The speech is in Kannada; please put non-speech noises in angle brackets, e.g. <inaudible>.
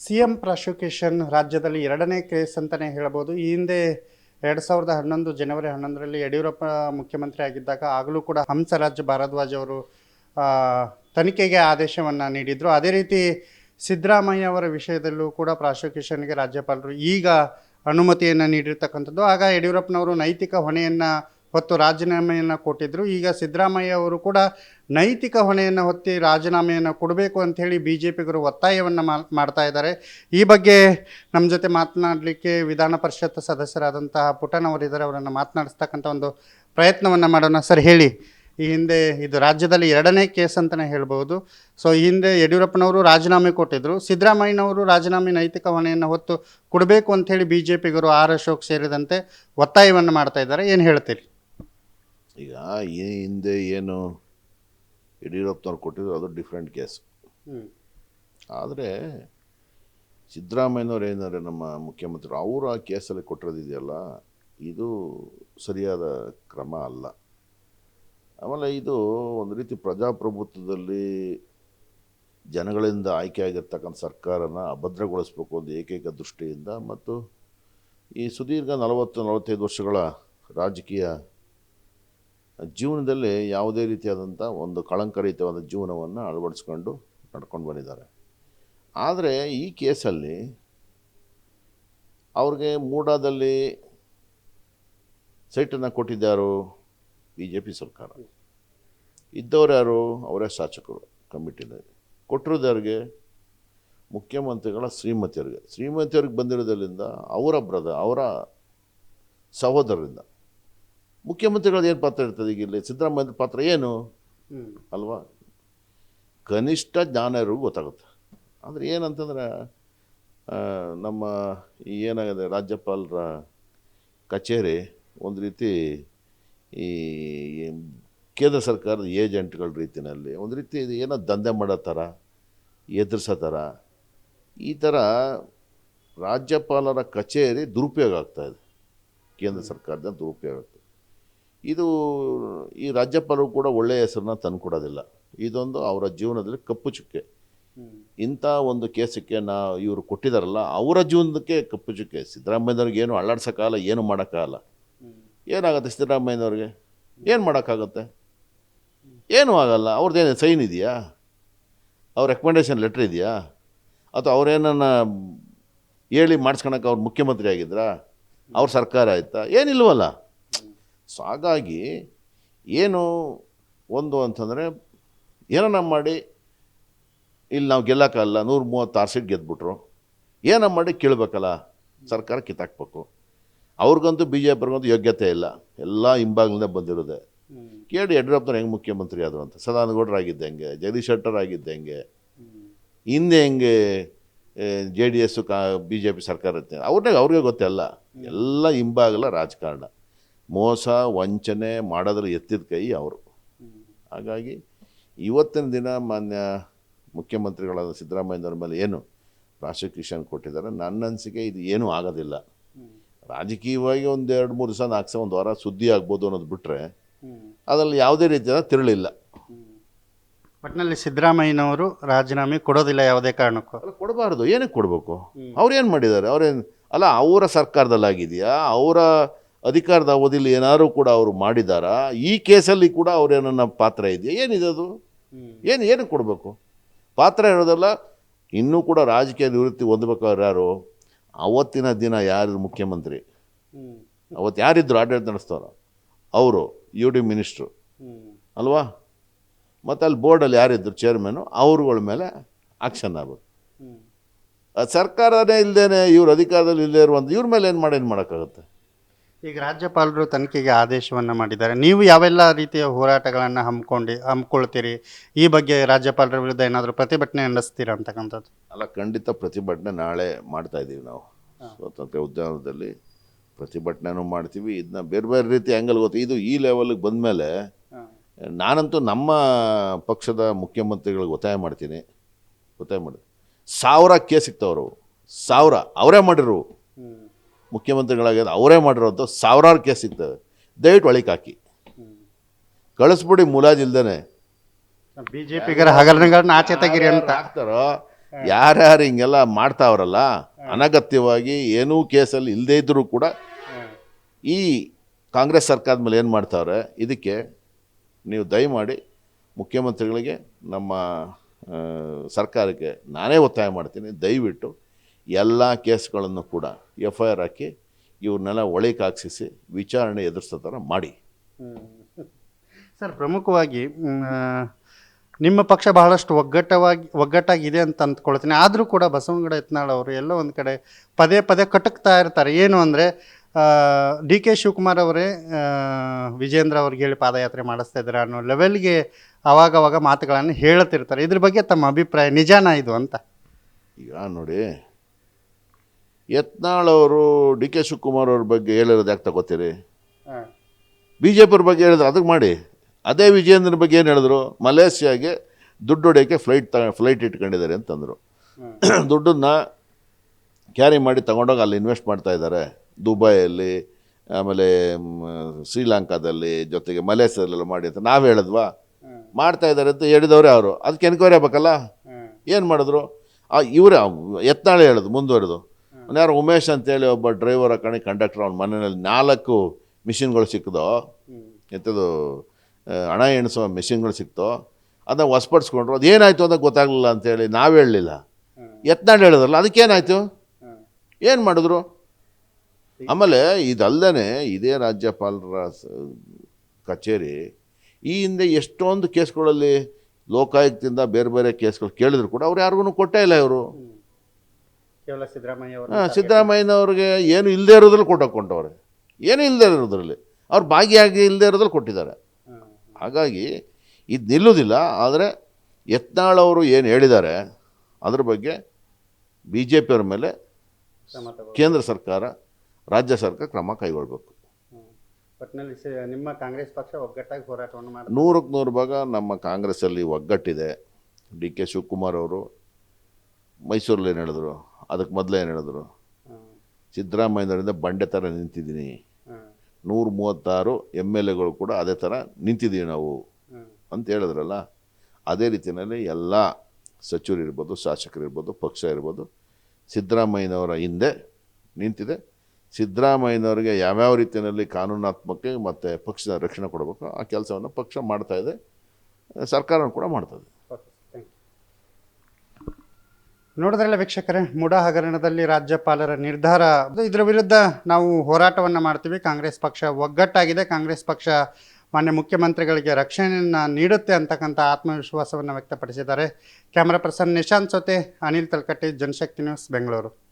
ಸಿ ಎಂ ಪ್ರಾಸಿಕ್ಯೂಷನ್ ರಾಜ್ಯದಲ್ಲಿ ಎರಡನೇ ಕೇಸ್ ಅಂತಲೇ ಹೇಳ್ಬೋದು. ಈ ಹಿಂದೆ ಎರಡು ಸಾವಿರದ ಹನ್ನೊಂದು ಜನವರಿ ಹನ್ನೊಂದರಲ್ಲಿ ಯಡಿಯೂರಪ್ಪ ಮುಖ್ಯಮಂತ್ರಿ ಆಗಿದ್ದಾಗ ಆಗಲೂ ಕೂಡ ಹಂಸರಾಜ್ ಭಾರದ್ವಾಜ್ ಅವರು ತನಿಖೆಗೆ ಆದೇಶವನ್ನು ನೀಡಿದರು. ಅದೇ ರೀತಿ ಸಿದ್ದರಾಮಯ್ಯ ಅವರ ವಿಷಯದಲ್ಲೂ ಕೂಡ ಪ್ರಾಸಿಕ್ಯೂಷನ್ಗೆ ರಾಜ್ಯಪಾಲರು ಈಗ ಅನುಮತಿಯನ್ನು ನೀಡಿರ್ತಕ್ಕಂಥದ್ದು. ಆಗ ಯಡಿಯೂರಪ್ಪನವರು ನೈತಿಕ ಹೊಣೆಯನ್ನು ಹೊತ್ತು ರಾಜೀನಾಮೆಯನ್ನು ಕೊಟ್ಟಿದ್ದರು ಈಗ ಸಿದ್ದರಾಮಯ್ಯ ಅವರು ಕೂಡ ನೈತಿಕ ಹೊಣೆಯನ್ನು ಹೊತ್ತಿ ರಾಜೀನಾಮೆಯನ್ನು ಕೊಡಬೇಕು ಅಂಥೇಳಿ ಬಿ ಜೆ ಪಿಗರು ಒತ್ತಾಯವನ್ನು ಮಾಡ್ತಾ ಇದ್ದಾರೆ. ಈ ಬಗ್ಗೆ ನಮ್ಮ ಜೊತೆ ಮಾತನಾಡಲಿಕ್ಕೆ ವಿಧಾನ ಪರಿಷತ್ ಸದಸ್ಯರಾದಂತಹ ಪುಟನವರಿದ್ದಾರೆ ಅವರನ್ನು ಮಾತನಾಡಿಸ್ತಕ್ಕಂಥ ಒಂದು ಪ್ರಯತ್ನವನ್ನು ಮಾಡೋಣ. ಸರ್, ಹೇಳಿ. ಈ ಹಿಂದೆ ಇದು ರಾಜ್ಯದಲ್ಲಿ ಎರಡನೇ ಕೇಸ್ ಅಂತಲೇ ಹೇಳ್ಬೋದು. ಸೊ, ಈ ಹಿಂದೆ ಯಡಿಯೂರಪ್ಪನವರು ರಾಜೀನಾಮೆ ಕೊಟ್ಟಿದ್ದರು ಸಿದ್ದರಾಮಯ್ಯನವರು ರಾಜೀನಾಮೆ ನೈತಿಕ ಹೊಣೆಯನ್ನು ಹೊತ್ತು ಕೊಡಬೇಕು ಅಂಥೇಳಿ ಬಿ ಜೆ ಪಿಗರು ಆರ್ ಅಶೋಕ್ ಸೇರಿದಂತೆ ಒತ್ತಾಯವನ್ನು ಮಾಡ್ತಾ ಇದ್ದಾರೆ. ಏನು ಹೇಳ್ತೀರಿ? ಈಗ ಈ ಹಿಂದೆ ಏನು ಯಡಿಯೂರಪ್ಪನವ್ರು ಕೊಟ್ಟಿದ್ರು ಅದು ಡಿಫ್ರೆಂಟ್ ಕೇಸ್ ಆದರೆ ಸಿದ್ದರಾಮಯ್ಯನವ್ರು ಏನಾರೆ ನಮ್ಮ ಮುಖ್ಯಮಂತ್ರಿ ಅವರು ಆ ಕೇಸಲ್ಲಿ ಕೊಟ್ಟಿರೋದಿದೆಯಲ್ಲ ಇದು ಸರಿಯಾದ ಕ್ರಮ ಅಲ್ಲ. ಆಮೇಲೆ ಇದು ಒಂದು ರೀತಿ ಪ್ರಜಾಪ್ರಭುತ್ವದಲ್ಲಿ ಜನಗಳಿಂದ ಆಯ್ಕೆಯಾಗಿರ್ತಕ್ಕಂಥ ಸರ್ಕಾರನ ಅಭದ್ರಗೊಳಿಸ್ಬೇಕು ಒಂದು ಏಕೈಕ ದೃಷ್ಟಿಯಿಂದ ಮತ್ತು ಈ ಸುದೀರ್ಘ ನಲವತ್ತು ನಲವತ್ತೈದು ವರ್ಷಗಳ ರಾಜಕೀಯ ಜೀವನದಲ್ಲಿ ಯಾವುದೇ ರೀತಿಯಾದಂಥ ಒಂದು ಕಳಂಕರಹಿತವಾದ ಜೀವನವನ್ನು ಅಳವಡಿಸ್ಕೊಂಡು ನಡ್ಕೊಂಡು ಬಂದಿದ್ದಾರೆ. ಆದರೆ ಈ ಕೇಸಲ್ಲಿ ಅವ್ರಿಗೆ ಮೂಡಾದಲ್ಲಿ ಸೈಟನ್ನು ಕೊಟ್ಟಿದ್ದಾರು ಬಿ ಜೆ ಪಿ ಸರ್ಕಾರ. ಇದ್ದವ್ರು ಯಾರು? ಅವರೇ ಶಾಸಕರು ಕಮಿಟಿನಲ್ಲಿ ಕೊಟ್ಟಿರೋದವ್ರಿಗೆ ಮುಖ್ಯಮಂತ್ರಿಗಳ ಶ್ರೀಮತಿಯರಿಗೆ. ಶ್ರೀಮತಿಯವ್ರಿಗೆ ಬಂದಿರೋದ್ರಿಂದ ಅವರ ಬ್ರದ ಅವರ ಸಹೋದರರಿಂದ ಮುಖ್ಯಮಂತ್ರಿಗಳದ್ದು ಏನು ಪಾತ್ರ ಇರ್ತದೆ ಈಗ ಇಲ್ಲಿ? ಸಿದ್ದರಾಮಯ್ಯ ಪಾತ್ರ ಏನು? ಅಲ್ವಾ? ಕನಿಷ್ಠ ಜ್ಞಾನ ಇರೋ ಗೊತ್ತಾಗುತ್ತೆ. ಅಂದರೆ ಏನಂತಂದ್ರೆ ನಮ್ಮ ಈ ಏನಾಗಿದೆ ರಾಜ್ಯಪಾಲರ ಕಚೇರಿ ಒಂದು ರೀತಿ ಈ ಕೇಂದ್ರ ಸರ್ಕಾರದ ಏಜೆಂಟ್ಗಳ ರೀತಿಯಲ್ಲಿ ಒಂದು ರೀತಿ ಏನೋ ದಂಧೆ ಮಾಡೋ ಥರ ಎದುರಿಸೋ ಥರ ಈ ಥರ ರಾಜ್ಯಪಾಲರ ಕಚೇರಿ ದುರುಪಯೋಗ ಆಗ್ತಾಯಿದೆ ಕೇಂದ್ರ ಸರ್ಕಾರದ ದುರುಪಯೋಗ ಆಗ್ತದೆ ಇದು ಈ ರಾಜ್ಯಪಾಲರು ಕೂಡ ಒಳ್ಳೆಯ ಹೆಸರನ್ನ ತಂದುಕೊಡೋದಿಲ್ಲ. ಇದೊಂದು ಅವರ ಜೀವನದಲ್ಲಿ ಕಪ್ಪು ಚುಕ್ಕೆ. ಇಂಥ ಒಂದು ಕೇಸಕ್ಕೆ ನಾ ಇವರು ಕೊಟ್ಟಿದ್ದಾರಲ್ಲ ಅವರ ಜೀವನಕ್ಕೆ ಕಪ್ಪು ಚುಕ್ಕೆ. ಸಿದ್ದರಾಮಯ್ಯನವ್ರಿಗೆ ಏನು ಅಳ್ಳಾಡ್ಸೋಕ್ಕಾಗಲ್ಲ ಏನು ಮಾಡೋಕ್ಕಾಗಲ್ಲ. ಏನಾಗುತ್ತೆ ಸಿದ್ದರಾಮಯ್ಯನವ್ರಿಗೆ? ಏನು ಮಾಡೋಕ್ಕಾಗುತ್ತೆ? ಏನೂ ಆಗಲ್ಲ. ಅವ್ರದ್ದೇನು ಸೈನ್ ಇದೆಯಾ? ಅವ್ರ ರೆಕಮೆಂಡೇಶನ್ ಲೆಟ್ರ್ ಇದೆಯಾ? ಅಥವಾ ಅವ್ರೇನನ್ನ ಹೇಳಿ ಮಾಡಿಸ್ಕೊಳಕ್ಕೆ ಅವ್ರು ಮುಖ್ಯಮಂತ್ರಿ ಆಗಿದ್ರಾ? ಅವ್ರ ಸರ್ಕಾರ ಆಯಿತಾ? ಏನಿಲ್ವಲ್ಲ. ಸೊ ಹಾಗಾಗಿ ಏನು ಒಂದು ಅಂತಂದರೆ ಏನನ್ನ ಮಾಡಿ, ಇಲ್ಲಿ ನಾವು ಗೆಲ್ಲಕ್ಕಾಗಲ್ಲ ನೂರ ಮೂವತ್ತಾರು ಸೀಟ್ ಗೆದ್ಬಿಟ್ರು. ಏನ ಮಾಡಿ ಕೇಳಬೇಕಲ್ಲ, ಸರ್ಕಾರ ಕಿತ್ತಾಕ್ಬೇಕು. ಅವ್ರಿಗಂತೂ ಬಿ ಜೆ ಪಿಗಂತೂ ಯೋಗ್ಯತೆ ಇಲ್ಲ. ಎಲ್ಲ ಹಿಂಬಾಗ್ಲಿಂದ ಬಂದಿರೋದೆ. ಕೇಳಿ ಯಡಿಯೂರಪ್ಪನವ್ರು ಹೆಂಗೆ ಮುಖ್ಯಮಂತ್ರಿ ಆದರು ಅಂತ. ಸದಾನಗೌಡರಾಗಿದ್ದೆ ಹೆಂಗೆ, ಜಗದೀಶ್ ಶೆಟ್ಟರ್ ಆಗಿದ್ದೆ ಹೆಂಗೆ. ಹಿಂದೆ ಹೆಂಗೆ ಜೆ ಡಿ ಎಸ್ಸು ಕಾ ಬಿ ಜೆ ಪಿ ಸರ್ಕಾರ ಇರುತ್ತೆ ಅವ್ರನ್ನೇ ಅವ್ರಿಗೆ ಗೊತ್ತಲ್ಲ ಎಲ್ಲ ಹಿಂಬಾಗಲ ರಾಜಕಾರಣ. ಮೋಸ ವಂಚನೆ ಮಾಡೋದ್ರ ಎತ್ತಿದ ಕೈ ಅವರು. ಹಾಗಾಗಿ ಇವತ್ತಿನ ದಿನ ಮಾನ್ಯ ಮುಖ್ಯಮಂತ್ರಿಗಳಾದ ಸಿದ್ದರಾಮಯ್ಯನವ್ರ ಮೇಲೆ ಏನು ಪ್ರಾಸಿಕ್ಯೂಷನ್ ಕೊಟ್ಟಿದ್ದಾರೆ ನನ್ನ ಅನಿಸಿಕೆ ಇದು ಏನೂ ಆಗೋದಿಲ್ಲ. ರಾಜಕೀಯವಾಗಿ ಒಂದು ಎರಡು ಮೂರು ದಿವಸ ನಾಲ್ಕು ಸಾವಿರ ಒಂದು ವಾರ ಸುದ್ದಿ ಆಗ್ಬೋದು ಅನ್ನೋದು ಬಿಟ್ಟರೆ ಅದರಲ್ಲಿ ಯಾವುದೇ ರೀತಿಯ ತಿರುಳಿಲ್ಲ. ಒಟ್ಟಿನಲ್ಲಿ ಸಿದ್ದರಾಮಯ್ಯನವರು ರಾಜೀನಾಮೆ ಕೊಡೋದಿಲ್ಲ ಯಾವುದೇ ಕಾರಣಕ್ಕೂ. ಅಲ್ಲ ಕೊಡಬಾರ್ದು. ಏನಕ್ಕೆ ಕೊಡಬೇಕು? ಅವ್ರು ಏನು ಮಾಡಿದ್ದಾರೆ? ಅವ್ರೇನು ಅಲ್ಲ ಅವರ ಸರ್ಕಾರದಲ್ಲಾಗಿದೆಯಾ? ಅವರ ಅಧಿಕಾರದ ಅವಧಿಯಲ್ಲಿ ಏನಾದರೂ ಕೂಡ ಅವರು ಮಾಡಿದಾರಾ? ಈ ಕೇಸಲ್ಲಿ ಕೂಡ ಅವ್ರೇನನ್ನ ಪಾತ್ರ ಇದೆಯಾ? ಏನಿದೆ ಅದು? ಏನು ಏನು ಕೊಡಬೇಕು? ಪಾತ್ರ ಇರೋದಲ್ಲ ಇನ್ನೂ ಕೂಡ ರಾಜಕೀಯ ನಿವೃತ್ತಿ ಹೊಂದಬೇಕಾದ್ರೆ ಯಾರು? ಅವತ್ತಿನ ದಿನ ಯಾರು ಮುಖ್ಯಮಂತ್ರಿ? ಅವತ್ತು ಯಾರಿದ್ರು ಆಡಳಿತ ನಡೆಸ್ತವ್ರು ಅವರು ಯು ಡಿ ಮಿನಿಸ್ಟ್ರು. ಅಲ್ವಾ? ಮತ್ತು ಅಲ್ಲಿ ಬೋರ್ಡಲ್ಲಿ ಯಾರಿದ್ರು ಚೇರ್ಮನು ಅವ್ರುಗಳ ಮೇಲೆ ಆಕ್ಷನ್ ಆಗ್ಬೇಕು. ಸರ್ಕಾರನೇ ಇಲ್ಲದೇನೆ ಇವ್ರ ಅಧಿಕಾರದಲ್ಲಿ ಇಲ್ಲದೇ ಇರುವಂಥ ಇವ್ರ ಮೇಲೆ ಏನು ಮಾಡಿ ಏನು ಮಾಡೋಕ್ಕಾಗುತ್ತೆ? ಈಗ ರಾಜ್ಯಪಾಲರು ತನಿಖೆಗೆ ಆದೇಶವನ್ನು ಮಾಡಿದ್ದಾರೆ. ನೀವು ಯಾವೆಲ್ಲ ರೀತಿಯ ಹೋರಾಟಗಳನ್ನು ಹಮ್ಮಿಕೊಂಡು ಹಮ್ಮಿಕೊಳ್ತೀರಿ? ಈ ಬಗ್ಗೆ ರಾಜ್ಯಪಾಲರ ವಿರುದ್ಧ ಏನಾದರೂ ಪ್ರತಿಭಟನೆ ನಡೆಸ್ತೀರಾ ಅಂತಕ್ಕಂಥದ್ದು? ಅಲ್ಲ ಖಂಡಿತ ಪ್ರತಿಭಟನೆ ನಾಳೆ ಮಾಡ್ತಾ ಇದ್ದೀವಿ ನಾವು. ಸ್ವಾತಂತ್ರ್ಯ ಉದ್ಯಾನದಲ್ಲಿ ಪ್ರತಿಭಟನೆನೂ ಮಾಡ್ತೀವಿ. ಇದನ್ನ ಬೇರೆ ಬೇರೆ ರೀತಿ ಆ್ಯಂಗಲ್ ಗೊತ್ತು. ಇದು ಈ ಲೆವೆಲ್ಗೆ ಬಂದಮೇಲೆ ನಾನಂತೂ ನಮ್ಮ ಪಕ್ಷದ ಮುಖ್ಯಮಂತ್ರಿಗಳಿಗೆ ಒತ್ತಾಯ ಮಾಡ್ತೀನಿ. ಒತ್ತಾಯ ಮಾಡಿ. ಸಾವಿರ ಕೇಸ್ ಸಿಗ್ತಾವ್ರು ಸಾವಿರ. ಅವರೇ ಮಾಡಿರು ಮುಖ್ಯಮಂತ್ರಿಗಳಾಗ್ಯದ ಅವರೇ ಮಾಡಿರೋಂಥ ಸಾವಿರಾರು ಕೇಸ್ ಸಿಗ್ತವೆ. ದಯವಿಟ್ಟು ಒಳಗೆ ಹಾಕಿ. ಕಳಿಸ್ಬಿಡಿ ಮುಲಾಜಿಲ್ದೇ ಇಲ್ದೇನೆ. ಬಿ ಜೆ ಪಿಗರ ಹಗರಣಗಳನ್ನ ಆಚೆ ತೆಗಿರಿ ಅಂತ. ಹಾಕ್ತಾರೋ ಯಾರ್ಯಾರು ಹಿಂಗೆಲ್ಲ ಮಾಡ್ತಾವ್ರಲ್ಲ ಅನಗತ್ಯವಾಗಿ ಏನೂ ಕೇಸಲ್ಲಿ ಇಲ್ಲದೇ ಇದ್ದರೂ ಕೂಡ ಈ ಕಾಂಗ್ರೆಸ್ ಸರ್ಕಾರದ ಮೇಲೆ ಏನು ಮಾಡ್ತಾವ್ರೆ ಇದಕ್ಕೆ ನೀವು ದಯಮಾಡಿ ಮುಖ್ಯಮಂತ್ರಿಗಳಿಗೆ ನಮ್ಮ ಸರ್ಕಾರಕ್ಕೆ ನಾನೇ ಒತ್ತಾಯ ಮಾಡ್ತೀನಿ. ದಯವಿಟ್ಟು ಎಲ್ಲ ಕೇಸ್ಗಳನ್ನು ಕೂಡ ಎಫ್ ಐ ಆರ್ ಹಾಕಿ ಇವ್ರನ್ನೆಲ್ಲ ಒಳಗೆ ಹಾಕ್ಸಿಸಿ ವಿಚಾರಣೆ ಎದುರಿಸೋ ಥರ ಮಾಡಿ ಸರ್ ಪ್ರಮುಖವಾಗಿ ನಿಮ್ಮ ಪಕ್ಷ ಬಹಳಷ್ಟು ಒಗ್ಗಟ್ಟವಾಗಿ ಒಗ್ಗಟ್ಟಾಗಿದೆ ಅಂತ ಅಂದ್ಕೊಳ್ತೀನಿ. ಆದರೂ ಕೂಡ ಬಸವನಗಡ ಯತ್ನಾಳ್ ಅವರು ಎಲ್ಲೋ ಒಂದು ಕಡೆ ಪದೇ ಪದೇ ಕಟಕ್ತಾ ಇರ್ತಾರೆ. ಏನು ಅಂದರೆ ಡಿ ಕೆ ಶಿವಕುಮಾರ್ ಅವರೇ ವಿಜೇಂದ್ರ ಅವ್ರಿಗೆ ಹೇಳಿ ಪಾದಯಾತ್ರೆ ಮಾಡಿಸ್ತಾ ಇದ್ದಾರೆ ಅನ್ನೋ ಲೆವೆಲ್ಗೆ ಅವಾಗವಾಗ ಮಾತುಗಳನ್ನು ಹೇಳುತ್ತಿರ್ತಾರೆ ಇದ್ರ ಬಗ್ಗೆ ತಮ್ಮ ಅಭಿಪ್ರಾಯ ನಿಜಾನ ಇದು ಅಂತ? ಈಗ ನೋಡಿ ಯತ್ನಾಳ್ ಅವರು ಡಿ ಕೆ ಶಿವಕುಮಾರ್ ಅವ್ರ ಬಗ್ಗೆ ಹೇಳಿರೋದು ಯಾಕೆ ತಗೋತೀರಿ? ಬಿ ಜೆ ಪಿಯವ್ರ ಬಗ್ಗೆ ಹೇಳಿದ್ರು ಅದಕ್ಕೆ ಮಾಡಿ. ಅದೇ ವಿಜಯೇಂದ್ರನ ಬಗ್ಗೆ ಏನು ಹೇಳಿದ್ರು? ಮಲೇಷ್ಯಾಗೆ ದುಡ್ಡು ಹೊಡೆಯೋಕ್ಕೆ ಫ್ಲೈಟ್ ತ ಫ್ಲೈಟ್ ಇಟ್ಕೊಂಡಿದ್ದಾರೆ ಅಂತಂದರು. <clears throat> ದುಡ್ಡನ್ನು ಕ್ಯಾರಿ ಮಾಡಿ ತಗೊಂಡೋಗಿ ಅಲ್ಲಿ ಇನ್ವೆಸ್ಟ್ ಮಾಡ್ತಾ ಇದ್ದಾರೆ. ದುಬೈಯಲ್ಲಿ ಆಮೇಲೆ ಶ್ರೀಲಂಕಾದಲ್ಲಿ ಜೊತೆಗೆ ಮಲೇಷ್ಯಾದಲ್ಲೆಲ್ಲ ಮಾಡಿ ಅಂತ ನಾವು ಹೇಳಿದ್ವಾ? ಮಾಡ್ತಾ ಇದ್ದಾರೆ ಅಂತ ಹೇಳಿದವರೇ ಅವರು ಅದಕ್ಕೆ ಎನ್ಕ್ವೈರಿ ಆಗ್ಬೇಕಲ್ಲ? ಏನು ಮಾಡಿದ್ರು? ಆ ಇವರೇ ಎತ್ನಾಳೆ ಹೇಳೋದು ಮುಂದುವರೆದು. ಯಾರು ಉಮೇಶ್ ಅಂತೇಳಿ ಒಬ್ಬ ಡ್ರೈವರ್ ಹಾಕೊಂಡು ಕಂಡಕ್ಟರ್ ಅವ್ನ ಮನೆಯಲ್ಲಿ ನಾಲ್ಕು ಮಿಷಿನ್ಗಳು ಸಿಕ್ಕಿದೋ ಎಂಥದ್ದು ಹಣ ಎಣಿಸೋ ಮಿಷಿನ್ಗಳು ಸಿಕ್ತೋ. ಅದನ್ನ ವಸ್ಪಡಿಸ್ಕೊಂಡ್ರು ಅದೇನಾಯಿತು ಅಂತ ಗೊತ್ತಾಗಲಿಲ್ಲ ಅಂತೇಳಿ ನಾವು ಹೇಳಲಿಲ್ಲ. ಯತ್ನಾಳ್ ಹೇಳಿದ್ರಲ್ಲ, ಅದಕ್ಕೇನಾಯಿತು? ಏನು ಮಾಡಿದ್ರು? ಆಮೇಲೆ ಇದಲ್ಲದೆ ಇದೇ ರಾಜ್ಯಪಾಲರ ಕಚೇರಿ, ಈ ಹಿಂದೆ ಎಷ್ಟೊಂದು ಕೇಸ್ಗಳಲ್ಲಿ ಲೋಕಾಯುಕ್ತದಿಂದ ಬೇರೆ ಬೇರೆ ಕೇಸ್ಗಳು ಕೇಳಿದ್ರು ಕೂಡ ಅವ್ರು ಯಾರಿಗೂ ಕೊಟ್ಟೇ ಇಲ್ಲ ಇವರು. ಕೇವಲ ಸಿದ್ದರಾಮಯ್ಯ ಹಾಂ ಸಿದ್ದರಾಮಯ್ಯನವ್ರಿಗೆ ಏನು ಇಲ್ಲದೆ ಇರೋದ್ರಲ್ಲಿ ಕೊಟ್ಟವ್ರೆ ಏನೂ ಇಲ್ಲದೆ ಇರೋದ್ರಲ್ಲಿ. ಅವ್ರು ಭಾಗಿಯಾಗಿ ಇಲ್ಲದೆ ಇರೋದ್ರಲ್ಲಿ ಕೊಟ್ಟಿದ್ದಾರೆ. ಹಾಗಾಗಿ ಇದು ನಿಲ್ಲುವುದಿಲ್ಲ ಆದರೆ ಯತ್ನಾಳ್ ಅವರು ಏನು ಹೇಳಿದ್ದಾರೆ ಅದ್ರ ಬಗ್ಗೆ ಬಿ ಜೆ ಪಿಯವ್ರ ಮೇಲೆ ಕೇಂದ್ರ ಸರ್ಕಾರ ರಾಜ್ಯ ಸರ್ಕಾರ ಕ್ರಮ ಕೈಗೊಳ್ಬೇಕು. ಒಟ್ಟಿನಲ್ಲಿ ನಿಮ್ಮ ಕಾಂಗ್ರೆಸ್ ಪಕ್ಷ ಒಗ್ಗಟ್ಟಾಗಿ ಹೋರಾಟವನ್ನು ಮಾಡಿ ನೂರಕ್ಕೆ ನೂರು ಭಾಗ ನಮ್ಮ ಕಾಂಗ್ರೆಸ್ಸಲ್ಲಿ ಒಗ್ಗಟ್ಟಿದೆ. ಡಿ ಕೆ ಶಿವಕುಮಾರ್ ಅವರು ಮೈಸೂರಲ್ಲಿ ಏನು ಹೇಳಿದ್ರು ಅದಕ್ಕೆ ಮೊದಲೇ ಏನು ಹೇಳಿದ್ರು? ಸಿದ್ದರಾಮಯ್ಯನವರಿಂದ ಬಂಡೆ ಥರ ನಿಂತಿದ್ದೀನಿ. ನೂರ ಮೂವತ್ತಾರು ಎಂ ಎಲ್ ಎಗಳು ಕೂಡ ಅದೇ ಥರ ನಿಂತಿದ್ದೀವಿ ನಾವು ಅಂತ ಹೇಳಿದ್ರಲ್ಲ? ಅದೇ ರೀತಿಯಲ್ಲಿ ಎಲ್ಲ ಸಚಿವರು ಇರ್ಬೋದು ಶಾಸಕರು ಇರ್ಬೋದು ಪಕ್ಷ ಇರ್ಬೋದು ಸಿದ್ದರಾಮಯ್ಯನವರ ಹಿಂದೆ ನಿಂತಿದೆ. ಸಿದ್ದರಾಮಯ್ಯನವರಿಗೆ ಯಾವ್ಯಾವ ರೀತಿಯಲ್ಲಿ ಕಾನೂನಾತ್ಮಕ ಮತ್ತು ಪಕ್ಷದ ರಕ್ಷಣೆ ಕೊಡಬೇಕು ಆ ಕೆಲಸವನ್ನು ಪಕ್ಷ ಮಾಡ್ತಾಯಿದೆ ಇದೆ. ಸರ್ಕಾರ ಕೂಡ ಮಾಡ್ತದೆ ನೋಡಿದ್ರಲ್ಲ ವೀಕ್ಷಕರೇ ಮೂಡ ಹಗರಣದಲ್ಲಿ ರಾಜ್ಯಪಾಲರ ನಿರ್ಧಾರ. ಇದರ ವಿರುದ್ಧ ನಾವು ಹೋರಾಟವನ್ನು ಮಾಡ್ತೀವಿ. ಕಾಂಗ್ರೆಸ್ ಪಕ್ಷ ಒಗ್ಗಟ್ಟಾಗಿದೆ. ಕಾಂಗ್ರೆಸ್ ಪಕ್ಷ ಮಾನ್ಯ ಮುಖ್ಯಮಂತ್ರಿಗಳಿಗೆ ರಕ್ಷಣೆಯನ್ನು ನೀಡುತ್ತೆ ಅಂತಕ್ಕಂಥ ಆತ್ಮವಿಶ್ವಾಸವನ್ನು ವ್ಯಕ್ತಪಡಿಸಿದ್ದಾರೆ. ಕ್ಯಾಮರಾ ಪರ್ಸನ್ ನಿಶಾಂತ್ ಸೊತೆ, ಅನಿಲ್ ತಲ್ಕಟ್ಟಿ, ಜನಶಕ್ತಿ ನ್ಯೂಸ್, ಬೆಂಗಳೂರು.